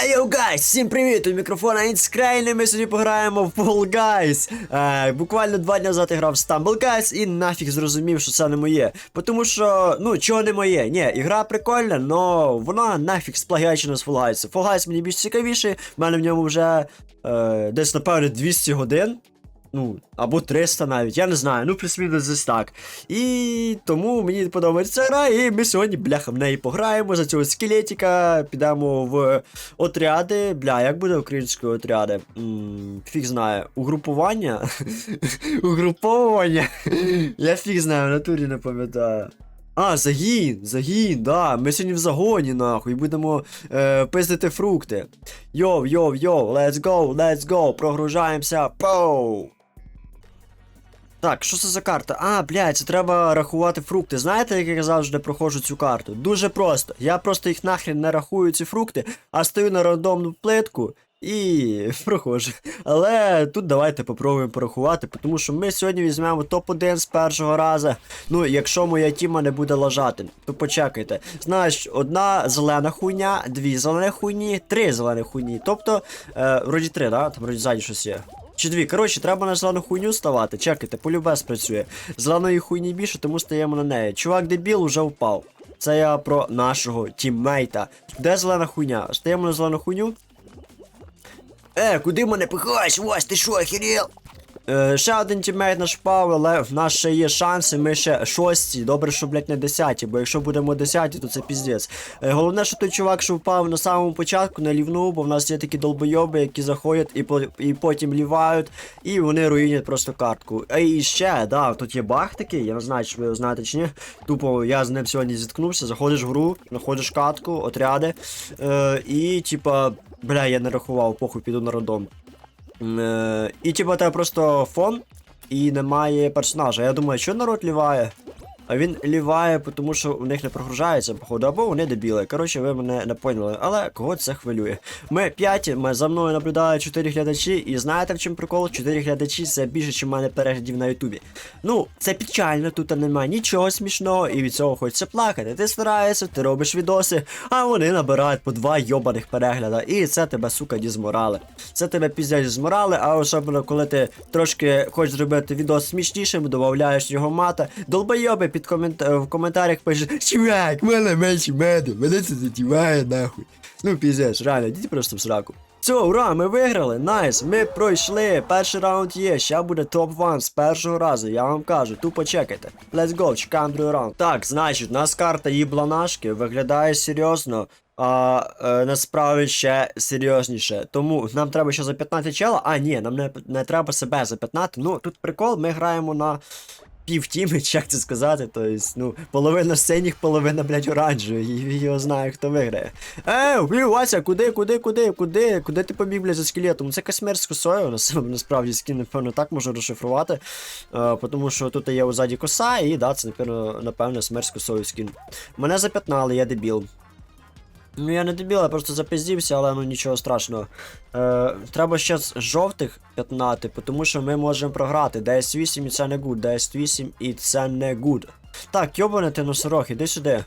Йоу, гайс, всім привіт! У мікрофона Інскрейн, і ми сьогодні пограємо в Fall Guys. Е, буквально два дні назад я грав в Stumble Guys і нафіг зрозумів, що це не моє. Тому що, ну, чого не моє? Ні, ігра прикольна, но вона нафіг сплагячена з Fall Guys. Fall Guys мені більш цікавіший, в мене в ньому вже е, десь, напевно, 200 годин. Ну, або 300 навіть, я не знаю, ну плюс-мінус десь так. І тому мені подобається гра, і ми сьогодні, бляха, в неї пограємо за цього скелетика, підемо в отряди. Бля, як буде українською отряди? Фіг знає. Угрупування? Угруповування? Я фіг знаю, в натурі не пам'ятаю. А, загін, загін, да. Ми сьогодні в загоні, нахуй, будемо е, пиздити фрукти. Йоу, йоу, йоу, let's go, let's go, прогружаємося, поу. Так, що це за карта? А, блядь, це треба рахувати фрукти. Знаєте, як я завжди проходжу цю карту? Дуже просто. Я просто їх нахрен не рахую, ці фрукти, а стою на рандомну плитку і проходжу. Але тут давайте попробуємо порахувати, тому що ми сьогодні візьмемо топ-1 з першого разу. Ну, якщо моя тіма не буде лажати, то почекайте. Знаєш, одна зелена хуйня, дві зелені хуйні, три зелені хуйні. Тобто, е, вроді три, да? Там вроді ззаді щось є. Чи дві. Коротше, треба на зелену хуйню ставати. Чекайте, полюбе спрацює. Зеленої хуйні більше, тому стаємо на неї. Чувак дебіл уже впав. Це я про нашого тіммейта. Де зелена хуйня? Стаємо на зелену хуйню. Е, куди мене пихаєш? Вась, ти що, охерел? Е, ще один тіммейт наш впав, але в нас ще є шанси, ми ще шості. Добре, що, блядь, не десяті, бо якщо будемо десяті, то це піздець. Е, головне, що той чувак, що впав на самому початку, не лівнув, бо в нас є такі долбойоби, які заходять і, по, і потім лівають, і вони руїнять просто картку. А і ще, да, тут є баг такий, я не знаю, чи ви його знаєте чи ні. Тупо я з ним сьогодні зіткнувся, заходиш в гру, знаходиш катку, отряди, е, і типа. Бля, я не рахував, похуй піду на рандом. Е, і типа тебе просто фон і немає персонажа. Я думаю, що народ ліває? А він ліває, тому що у них не прогружається, походу, або вони дебіли. Коротше, ви мене не поняли. Але кого це хвилює? Ми п'яті, ми за мною наблюдають 4 глядачі, і знаєте в чому прикол? 4 глядачі це більше, ніж мене переглядів на Ютубі. Ну, це печально, тут немає нічого смішного, і від цього хочеться плакати. Ти стараєшся, ти робиш відоси, а вони набирають по два йобаних перегляда. І це тебе, сука, дізморали. Це тебе піздять зморали, а особливо коли ти трошки хочеш зробити відос смішнішим, додаєш його мата. Долбойоби під комент... в коментарях пишеш Чувак, мене менше меду, мене це затіває нахуй. Ну піздець, реально, йдіть просто в сраку. Все, ура, ми виграли, найс, ми пройшли. Перший раунд є, ще буде топ-1 з першого разу, я вам кажу, тупо чекайте. Let's go, чекаємо другий раунд. Так, значить, у нас карта їбланашки виглядає серйозно, а е, насправді ще серйозніше. Тому нам треба ще зап'ятнати чела. А, ні, нам не, не треба себе зап'ятнати. Ну, тут прикол, ми граємо на півтіми, як це сказати, тобто, ну, половина синіх, половина, блядь, оранжевих, і його знає, хто виграє. Ей, блін, Вася, куди, куди, куди, куди, куди ти побіг, блядь, за скелетом? Це касмер з косою, нас- насправді скін, напевно, так можна розшифрувати, е, тому що тут є узаді коса, і, да, це, напевно, напевно, смерть з косою скін. Мене зап'ятнали, я дебіл. Ну я не дебіл, я просто запиздівся, але ну нічого страшного. Е, треба ще з жовтих 15, тому що ми можемо програти. DS8 і це не гуд, DS8 і це не гуд. Так, йобане ти носорог, іди сюди.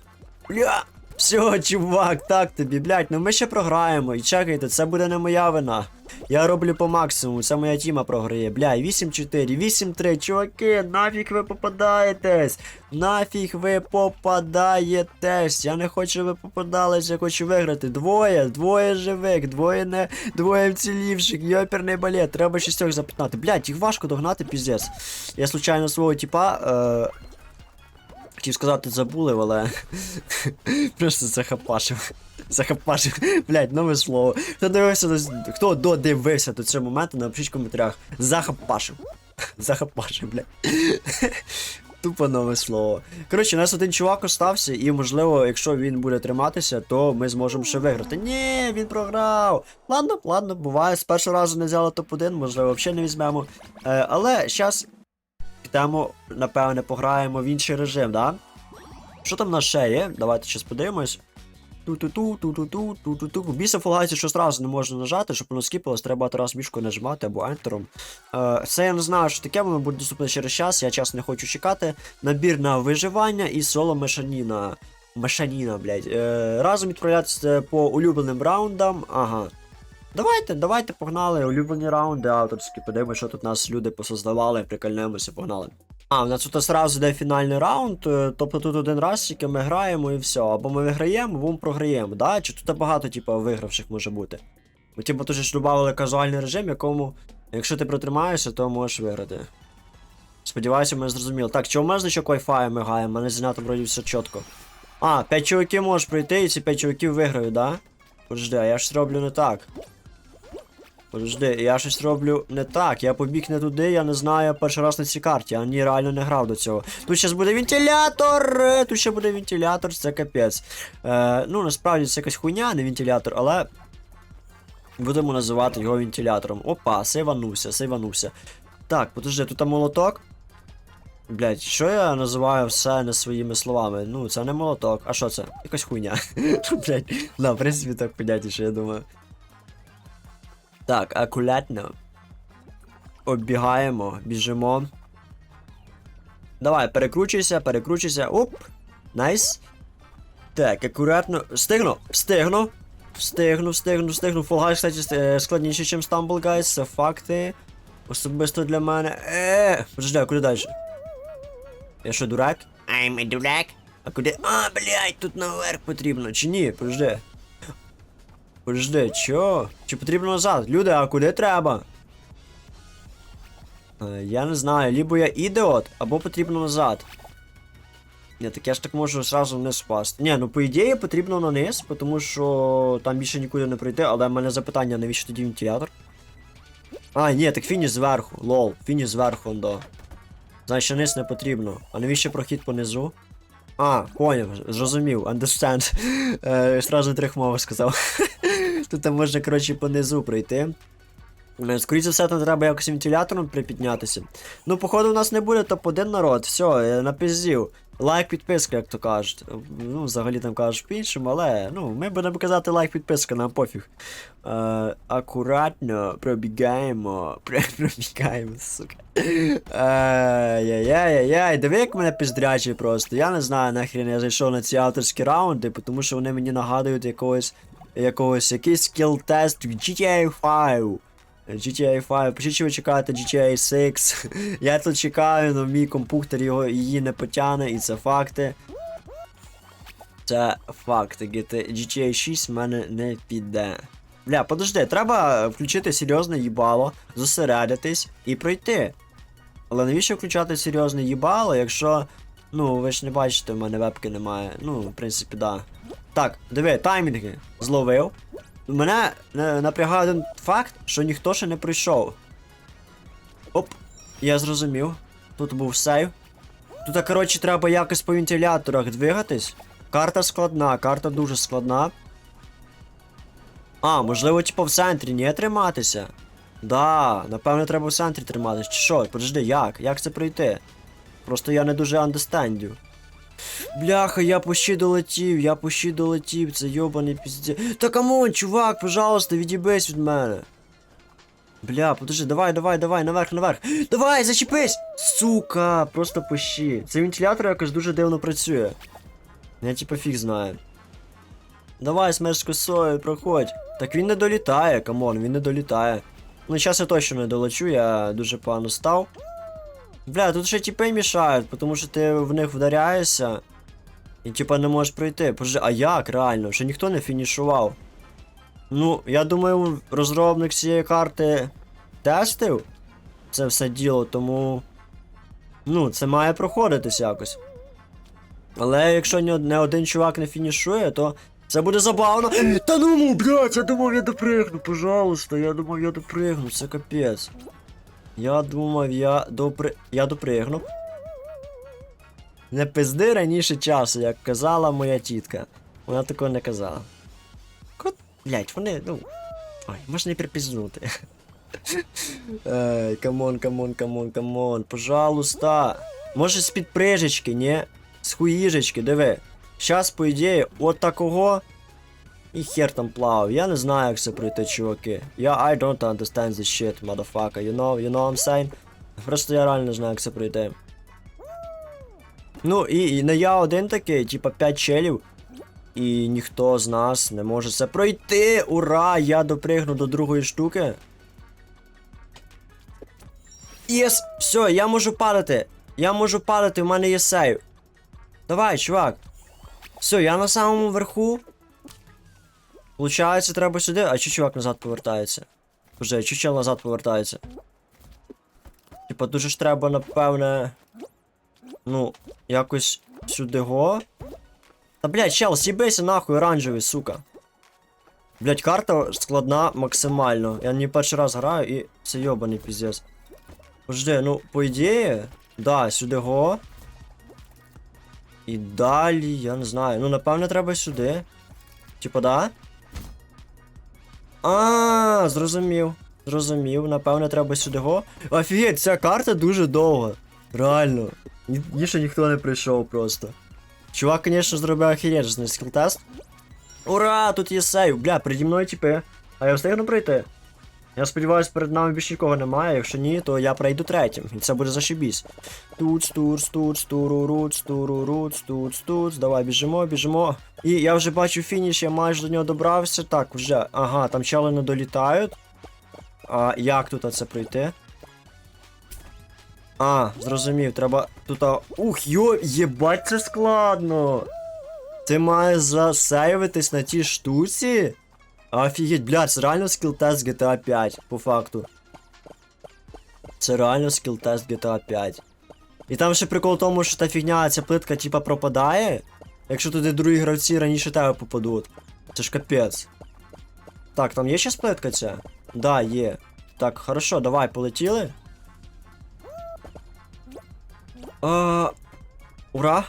Бля! Все, чувак, так тобі, блядь, ну ми ще програємо. І чекайте, це буде не моя вина. Я роблю по максимуму, це моя тіма програє. Бля, 8-4, 8-3, чуваки, нафіг ви попадаєтесь? Нафіг ви попадаєтесь? Я не хочу, щоб ви попадались, я хочу виграти. Двоє, двоє живих, двоє не двоє вцілівших, йоперний балет, треба шістьох запитати. Блядь, їх важко догнати, піздець. Я случайно свого типа. Е... Хотів сказати забули, але просто захапашив. Захапашив. Блять, нове слово. Хто дивився до хто додивився до цього моменту, напишіть в коментарях. Захапашив. Захапашив, блять. Тупо нове слово. Коротше, у нас один чувак остався, і можливо, якщо він буде триматися, то ми зможемо ще виграти. Ні, він програв. Ладно, ладно, буває. З першого разу не взяли топ-1, можливо, взагалі не візьмемо. Е, але зараз підемо, напевне, пограємо в інший режим, да? Що там в нас ще є? Давайте щось подивимось. Ту-ту-ту, ту-ту-ту, ту-ту-ту. Фугайці, що одразу не можна нажати, щоб воно скіпалось, треба раз мішку нажимати або ентером. Е, це я не знаю, що таке, воно буде доступне через час, я час не хочу чекати. Набір на виживання і соло мешаніна. Машаніна, блядь. Е, разом відправлятися по улюбленим раундам. Ага. Давайте, давайте погнали. Улюблені раунди авторські. Подивимось, що тут нас люди посоздавали, прикольнемося, погнали. А, у нас тут одразу йде фінальний раунд, е, тобто тут один раз тільки ми граємо і все. Або ми виграємо, або ми програємо, да? Чи тут багато, типу, вигравших може бути? Бо типу тут ж додавали казуальний режим, якому, якщо ти протримаєшся, то можеш виграти. Сподіваюся, ми зрозуміли. Так, чого ми значок Wi-Fi мигає? У мене знято вроді все чітко. А, 5 чоловіків можеш пройти, і ці 5 чоловіків виграють, да? Подожди, а я щось роблю не так. Подожди, я щось роблю не так. Я побіг не туди, я не знаю, я перший раз на цій карті, а ні, реально не грав до цього. Тут зараз буде вентилятор! Тут ще буде вентилятор, це капець. Е, ну, насправді це якась хуйня, не вентилятор, але. Будемо називати його вентилятором. Опа, сейванувся, сейванувся. Так, подожди, тут там молоток. Блять, що я називаю все не своїми словами? Ну, це не молоток. А що це? Якась хуйня. Блять, да, в принципі, так понятніше, я думаю. Так, акуратно. Оббігаємо, біжимо. Давай, перекручуйся, перекручуйся. Оп! Найс. Так, акуратно. Встигну! Встигну! Встигну, встигну, встигну. Guys, кстати, е, складніше, ніж Stumble Guys, це факти. Особисто для мене. Е, подожди, а куди далі? Я що, дурак? I'm a дурак. А куди? А, блядь, тут наверх потрібно, чи ні? Подожди. Подожди, чо? Чи потрібно назад? Люди, а куди треба? Е, я не знаю, либо я ідіот, або потрібно назад. Ні, так я ж так можу зразу вниз впасти. Ні, ну по ідеї потрібно на низ, тому що там більше нікуди не пройти, але в мене запитання, навіщо тоді вентилятор? А, ні, так фініш зверху, лол, фініш зверху, ондо. Значить, низ не потрібно. А навіщо прохід понизу? А, поняв, зрозумів, understand. Е, Сразу трьох мов сказав. Тут можна, коротше, понизу пройти. Е, Скоріше все, там треба якось вентилятором припіднятися. Ну, походу, у нас не буде топ-1 народ. Все, я напиздів. Лайк, підписка, як то кажуть. Ну, взагалі там кажуть по-іншому, але ну, ми будемо казати лайк, підписка, нам пофіг. Е, акуратно пробігаємо. Пробігаємо, сука. Ай-яй-яй-яй, диви, як мене піздрячий просто. Я не знаю, нахрен я зайшов на ці авторські раунди, тому що вони мені нагадують якогось. Якогось якийсь скіл-тест GTA 5. GTA 5, пишіть, ви чекаєте GTA 6. Я тут чекаю, але мій комп'ютер його її не потягне, і це факти. Це факти. GTA 6 в мене не піде. Бля, подожди, треба включити серйозне їбало, зосередитись і пройти. Але навіщо включати серйозне їбало, якщо. Ну, ви ж не бачите, в мене вебки немає. Ну, в принципі, да. Так, диви, таймінги зловив. Мене е, напрягає один факт, що ніхто ще не прийшов. Оп, я зрозумів. Тут був сейв. Тут, коротше, треба якось по вентиляторах двигатись. Карта складна, карта дуже складна. А, можливо, типу в центрі не триматися. Да, напевно, треба в центрі триматися. Чи що? Подожди, як? Як це пройти? Просто я не дуже андестендю. Бляха, я почти долетів, я почти долетів, це йобаний пізде. Та камон, чувак, пожалуйста, відібись від мене. Бля, подожди, давай, давай, давай, наверх, наверх. Давай, зачепись! Сука, просто пощі. Цей вентилятор якось дуже дивно працює. Я типа фіг знаю. Давай, смерть з косою, проходь. Так він не долітає, камон, він не долітає. Ну, зараз я точно не долечу, я дуже погано став. Бля, тут ще тіпи мішають, тому що ти в них вдаряєшся. І типа не можеш пройти. Подожди, а як реально? Ще ніхто не фінішував. Ну, я думаю, розробник цієї карти тестив це все діло, тому. Ну, це має проходитись якось. Але якщо не один чувак не фінішує, то це буде забавно. Та ну, блядь, я думав, я допригну, пожалуйста, я думав, я допригну, це капець. Я думав, я допри... я допригну. Не пизди раніше часу, як казала моя тітка. Вона такого не казала. Кот, блять, вони, ну. Ой, можна і припізнути. Ей, камон, камон, камон, камон, пожалуйста. Може з під прижечки, ні? З хуїжечки, диви. Щас, по ідеї, от такого. І хер там плавав. Я не знаю, як це пройти, чуваки. Я I don't understand this shit, motherfucker. You know, you know what I'm saying? Просто я реально не знаю, як це пройти. Ну, і, і не я один такий, типа 5 челів. І ніхто з нас не може це пройти. Ура! Я допригну до другої штуки. Єс! Все, я можу падати. Я можу падати, у мене є сейв. Давай, чувак. Все, я на самому верху. Получається, треба сюди. А чи чувак назад повертається? Вже, чи чел назад повертається? Типа, дуже ж треба, напевне. Ну, якось сюди го. Та блядь, чел, сібейся нахуй оранжевий, сука. Блядь, карта складна максимально. Я не перший раз граю і це йобаний піздець. Подожди, ну, по ідеї, да, сюди го. І далі, я не знаю. Ну, напевне, треба сюди. Типа, да? А, зрозумів. Зрозумів, напевне, треба сюди го. Офігеть, ця карта дуже довга. Реально. Ні, ще ніхто не прийшов просто. Чувак, звісно, зробив охережний скілтест. Ура! Тут є сейв. Бля, приді мною тіпи. А я встигну пройти. Я сподіваюся, перед нами більше нікого немає. Якщо ні, то я пройду третім. І це буде зашибісь. Туц, туц, туц, туруруц, туруруц, туц, туц. Давай біжимо, біжимо. І я вже бачу фініш, я майже до нього добрався. Так, вже. Ага, там чели не долітають. А як тут це пройти? А, зрозумів, треба тут. Ух, йо, єбать, це складно. Ти маєш засейвитись на тій штуці? Офігеть, блядь, це реально скіл-тест GTA 5, по факту. Це реально скіл-тест GTA 5. І там ще прикол в тому, що та фігня, ця плитка типа пропадає. Якщо туди другі гравці раніше тебе попадуть. Це ж капець. Так, там є ще плитка ця? Да, є. Так, хорошо, давай, полетіли. А... Ура!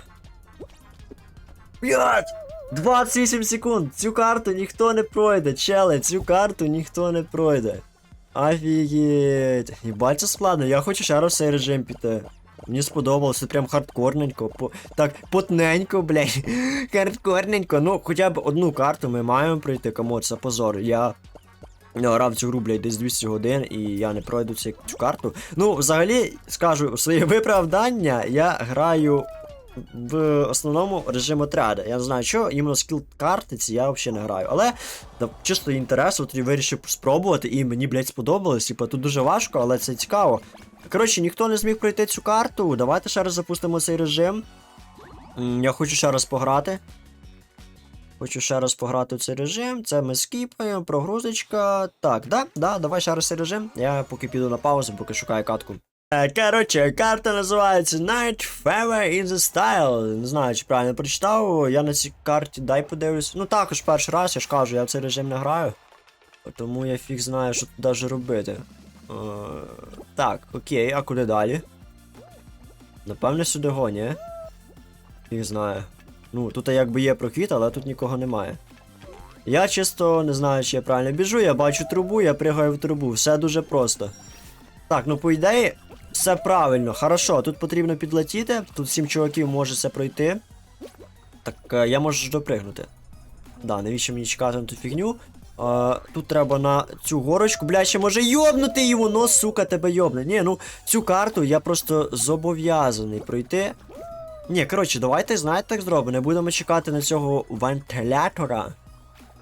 Блять! 28 секунд! Цю карту ніхто не пройде, челе, цю карту ніхто не пройде. Офігеть. Єбать, це складно, я хочу ще раз цей режим піти. Мені сподобалося, прям хардкорненько. По... Так, потненько, блядь. Хардкорненько. Ну, хоча б одну карту ми маємо пройти, кому це позор. Я грав цю гру, блядь, десь 200 годин, і я не пройду цю, цю карту. Ну, взагалі, скажу, своє виправдання я граю в основному режим отряду. Я не знаю, що, іменно скіл карти ці я взагалі не граю. Але да, чисто інтересу, тоді вирішив спробувати, і мені, блядь, сподобалось. Типа, тут дуже важко, але це цікаво. Коротше, ніхто не зміг пройти цю карту. Давайте ще раз запустимо цей режим. Я хочу ще раз пограти. Хочу ще раз пограти в цей режим. Це ми скіпаємо, прогрузочка. Так, да, да, давай ще раз цей режим. Я поки піду на паузу, поки шукаю катку. Е, Коротше, карта називається Night Fever in the Style. Не знаю, чи правильно прочитав. Я на цій карті дай подивлюсь. Ну також перший раз, я ж кажу, я в цей режим не граю. Тому я фіг знаю, що тут даже робити. Е, так, окей, а куди далі? Напевне сюди го, ні? Фіг знаю. Ну, тут якби є прохід, але тут нікого немає. Я чисто не знаю, чи я правильно біжу, я бачу трубу, я пригаю в трубу. Все дуже просто. Так, ну по ідеї, все правильно. Хорошо, тут потрібно підлетіти. Тут сім чуваків може це пройти. Так, е, я можу допригнути. Да, навіщо мені чекати на ту фігню? А, тут треба на цю горочку. Бля, ще може йобнути йому, но, сука, тебе йобне. Ні, ну цю карту я просто зобов'язаний пройти. Ні, коротше, давайте, знаєте, так зробимо. Не будемо чекати на цього вентилятора.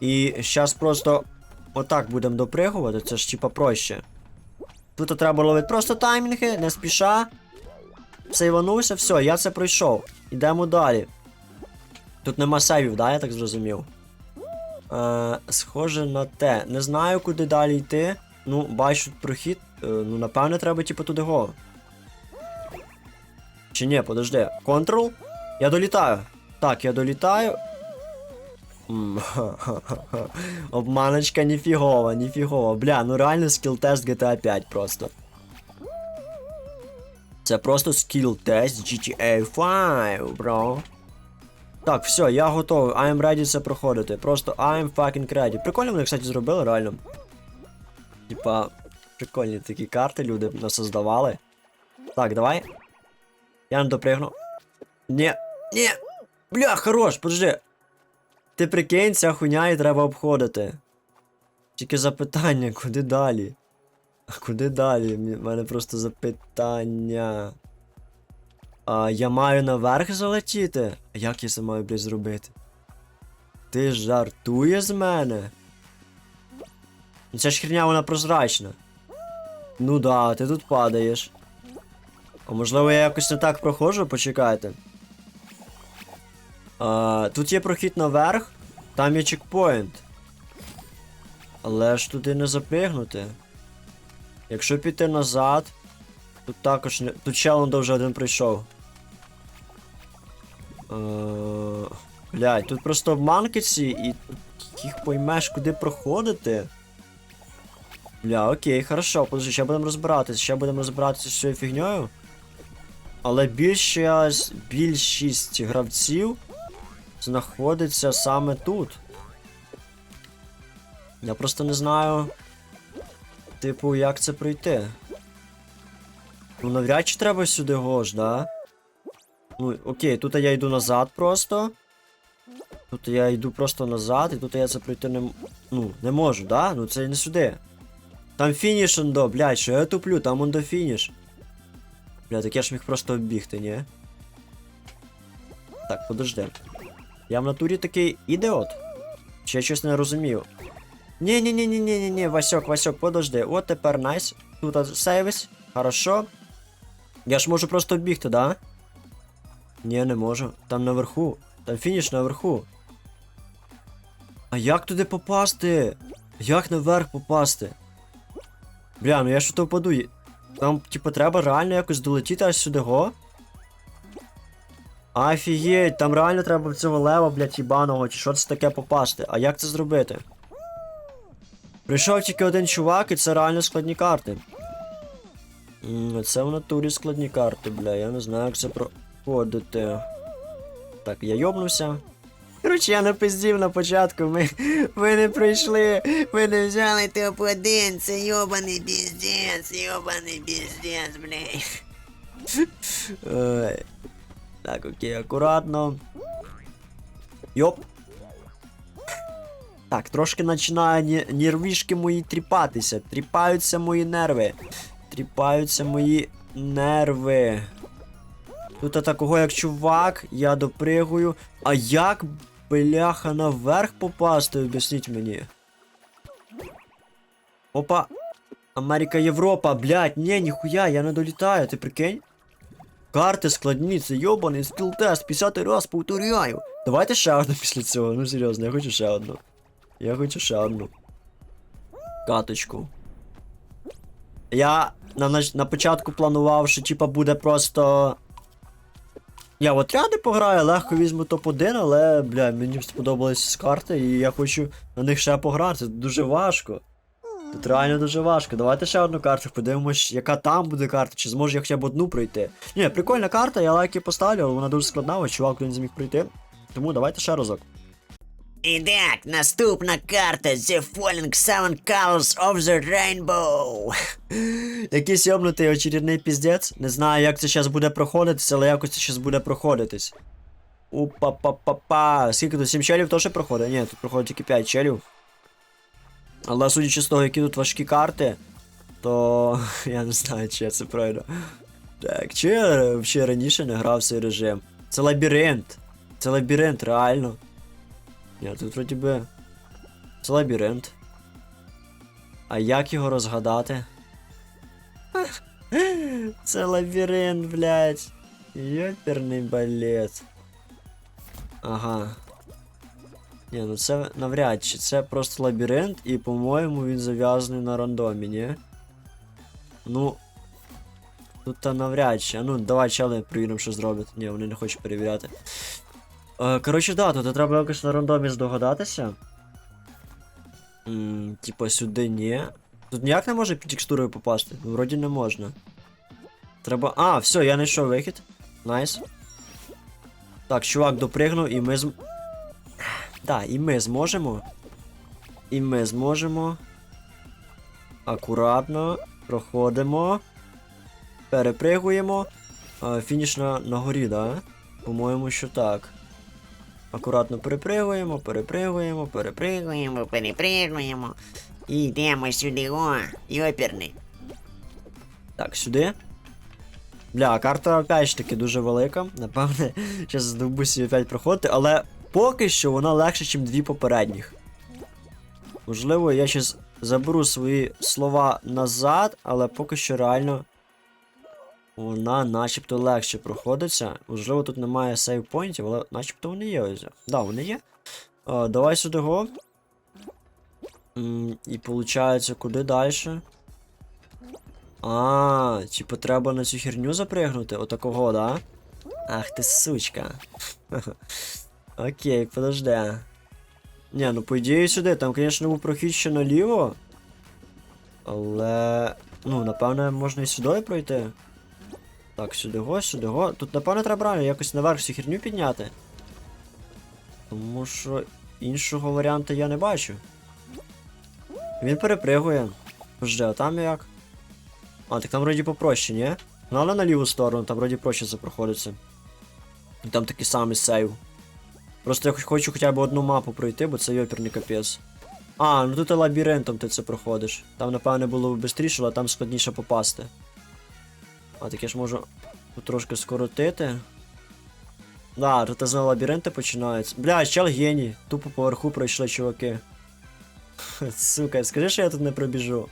І зараз просто отак будемо допригувати, це ж типа проще. Тут треба ловити просто таймінги, не спіша. Сейванувся, все, я це пройшов. Йдемо далі. Тут нема сейвів, да, я так зрозумів. Е, схоже на те. Не знаю, куди далі йти. Ну, бачу прохід. Е, ну, напевне, треба, типу, туди го. Чи ні, подожди. Контрол. Я долітаю. Так, я долітаю. Обманочка ніфігова, ніфігова. Бля, ну реально скіл-тест GTA 5 просто. Це просто скіл-тест GTA 5, бро. Так, все, я готовий. I am ready це проходити. Просто I am fucking ready. Прикольно вони, кстати, зробили, реально. Типа, прикольні такі карти люди насоздавали. Так, давай. Я не допригну. Ні, ні. Бля, хорош, подожди. Ти прикинь, ця хуйня і треба обходити. Тільки запитання, куди далі? А куди далі? У мене просто запитання. А я маю наверх залетіти? А Як я це маю, блядь, зробити? Ти жартуєш з мене? Ну, Ця ж херня вона прозрачна. Ну да, ти тут падаєш. А можливо я якось не так проходжу, почекайте. А, тут є прохід наверх, там є чекпоінт. Але ж туди не запригнути. Якщо піти назад, тут також не. Тут челендо вже один прийшов. Е... Блядь, тут просто обманки ці і їх поймеш, куди проходити. Бля, окей, хорошо, подожди, ще будемо розбиратися, ще будемо розбиратися з цією фігньою. Але більшість, більшість гравців знаходиться саме тут. Я просто не знаю. Типу, як це пройти. Ну, навряд чи треба сюди гош, да? Ну, окей, тут я йду назад просто. Тут я йду просто назад, і тут я це пройти не. Ну, не можу, да? Ну це не сюди. Там фініш ондо, блядь, що я туплю, там ондо фініш. Бля, так я ж міг просто оббігти, ні? Так, подожди. Я в натурі такий ідіот. Чи я щось не розумію? ні ні ні ні ні ні ні Васьок, Васьок, подожди. От тепер найс. Тут сейвись. Хорошо. Я ж можу просто оббігти, да? Ні, не можу. Там наверху. Там фініш наверху. А як туди попасти? Як наверх попасти? Бля, ну я що то впаду. Там, типу, треба реально якось долетіти аж сюди го. Офігеть, там реально треба в цього лева, блядь, їбаного, чи що це таке попасти. А як це зробити? Прийшов тільки один чувак, і це реально складні карти. М, Це в натурі складні карти, бля, я не знаю, як це проходити. Так, я йобнувся. Короче, я напиздів на початку, ми, ми не прийшли, ми не взяли топ-1, це йобаний піздець, йобаний піздець, блядь. Так, окей, акуратно. Йоп. Так, трошки починає нервішки мої тріпатися. Тріпаються мої нерви. Тріпаються мої нерви. Тут такого як чувак, я допригую. А як, бляха, наверх попасти, об'ясніть мені. Опа. Америка, Європа, блядь, ні, ніхуя, я не долітаю, ти прикинь? Карти складні, це йобаний скіл-тест, 50 раз повторяю. Давайте ще одну після цього, ну серйозно, я хочу ще одну. Я хочу ще одну. Каточку. Я на, на, початку планував, що типа буде просто. Я в отряди пограю, легко візьму топ-1, але, бля, мені сподобались карти, і я хочу на них ще пограти. Дуже важко. Тут реально дуже важко. Давайте ще одну карту, подивимось, яка там буде карта, чи зможу я хоча б одну пройти. Ні, прикольна карта, я лайки поставлю, але вона дуже складна, ось чувак не зміг пройти. Тому давайте ще разок. І так, наступна карта The Falling Seven Colors of the Rainbow. Якийсь йобнутий очередний піздець. Не знаю, як це зараз буде проходитися, але якось це зараз буде проходитись. Опа-па-па-па. Скільки тут? 7 челів теж проходить? Ні, тут проходить тільки 5 челів. Але судячи з того, які тут важкі карти, то я не знаю, чи я це пройду. Так, чи я взагалі раніше не грав в цей режим? Це лабіринт. Це лабіринт, реально. Ні, тут вроді би. Це лабіринт. А як його розгадати? Це лабіринт, блядь. Йоперний балет. Ага. Ні, ну це навряд чи. Це просто лабіринт, і, по-моєму, він зав'язаний на рандомі, ні? Ну. Тут та навряд чи. Ну, давай чели перевіримо, що зроблять. Ні, вони не хочуть перевіряти. Е, коротше, да, тут треба якось на рандомі здогадатися. Типа сюди ні. Тут ніяк не може під текстурою попасти. Вроді не можна. Треба. А, все, я знайшов вихід. Найс. Так, чувак допригнув, і ми з. Так, і ми зможемо. І ми зможемо. Акуратно. Проходимо. Перепригуємо. Фініш на, горі, да? По-моєму, що так. Акуратно перепригуємо, перепригуємо, перепригуємо. Перепригуємо. І йдемо сюди, о, йоперний. Так, сюди. Бля, карта опять ж таки дуже велика. Напевне, зараз здобуся опять проходити, але поки що вона легше, ніж дві попередніх. Можливо, я щас заберу свої слова назад, але поки що реально вона начебто легше проходиться. Можливо, тут немає сейвпоінтів, але начебто вони є ось. Да, вони є. А, давай сюди го. І виходить, куди далі? А, типу треба на цю херню запригнути, отакого, да? Ах ти сучка. Окей, подожди. Ні, ну по ідеї сюди, там, звісно, був прохід ще наліво. Але. Ну, напевно, можна і сюди пройти. Так, сюди го, сюди го. Тут, напевно, треба реально якось наверх всю херню підняти. Тому що іншого варіанту я не бачу. Він перепригує. Подожди, а там як? А, так там вроді попроще, ні? Ну, але на ліву сторону, там вроді проще це проходиться. І там такий самий сейв. Просто я хоч- хочу хоча б одну мапу пройти, бо це йоперний капець. А, ну тут лабіринтом ти це проходиш. Там, напевне, було б швидше, але там складніше попасти. А так я ж можу трошки скоротити. Да, тут з лабіринти починаються. Бля, чел геній. Тупо поверху пройшли чуваки. Сука, скажи, що я тут не пробіжу.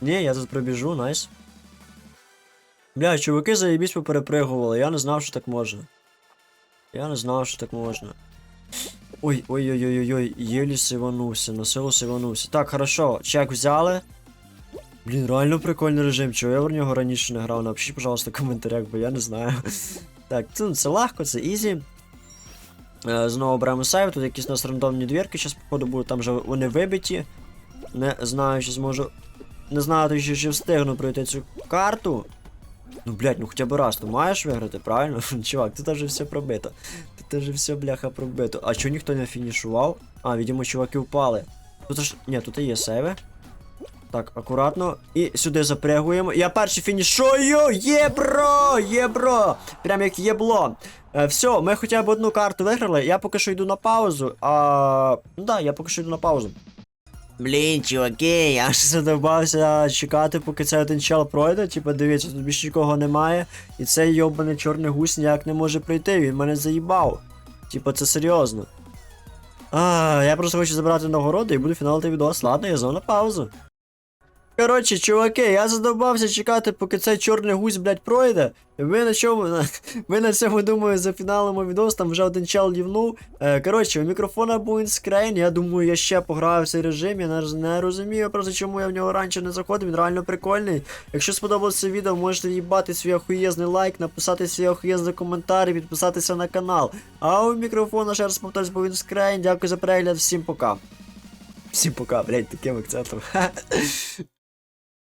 Ні, я тут пробіжу, найс. Бля, чуваки заєбісь поперепригували, я не знав, що так можна. Я не знав, що так можна. Ой, ой-ой-ой-ой-ой, єлі сиванувся, на силу сиванувся. Так, хорошо, чек взяли. Блін, реально прикольний режим, чого я в нього раніше не грав. Напишіть, пожалуйста, в коментарях, бо я не знаю. Так, це, це легко, це ізі. Е, Знову беремо сейв, тут якісь у нас рандомні двірки, зараз, походу, будуть, там вже вони вибиті. Не знаю, чи зможу. Не знаю, точно, чи встигну пройти цю карту. Ну, блядь, ну хоча б раз, ти маєш виграти, правильно? Чувак, тут вже все пробито. Тут вже все, бляха, пробито. А чого ніхто не фінішував? А, видимо, чуваки впали. Тут ж. Ні, тут і є сейви. Так, акуратно. І сюди запрягуємо. Я перший фінішую! Є, бро! Є, бро! Прям як єбло. Е, все, ми хоча б одну карту виграли. Я поки що йду на паузу. А. Ну да, я поки що йду на паузу. Блін, чуваки, я ж задовбався чекати, поки цей один чел пройде. Типа, дивіться, тут більше нікого немає. І цей йобаний чорний гусь ніяк не може пройти, він мене заїбав. Типа, це серйозно. А, я просто хочу забрати нагороди і буду фіналити відос. Ладно, я на паузу. Коротше, чуваки, я задовбався чекати, поки цей чорний гусь, блядь, пройде. Ви на чому. Ви на цьому думаю, зафіналимо відос, там вже один чел лівнув. Е, коротше, у мікрофона був інскрейн, я думаю, я ще пограю в цей режим, я не, розумію просто, чому я в нього раніше не заходив, він реально прикольний. Якщо сподобалося відео, можете їбати свій охуєзний лайк, написати свій охуєзний коментар і підписатися на канал. А у мікрофона ще раз повторюсь, був інскрейн, дякую за перегляд, всім пока. Всім пока, блядь, таким акцентом.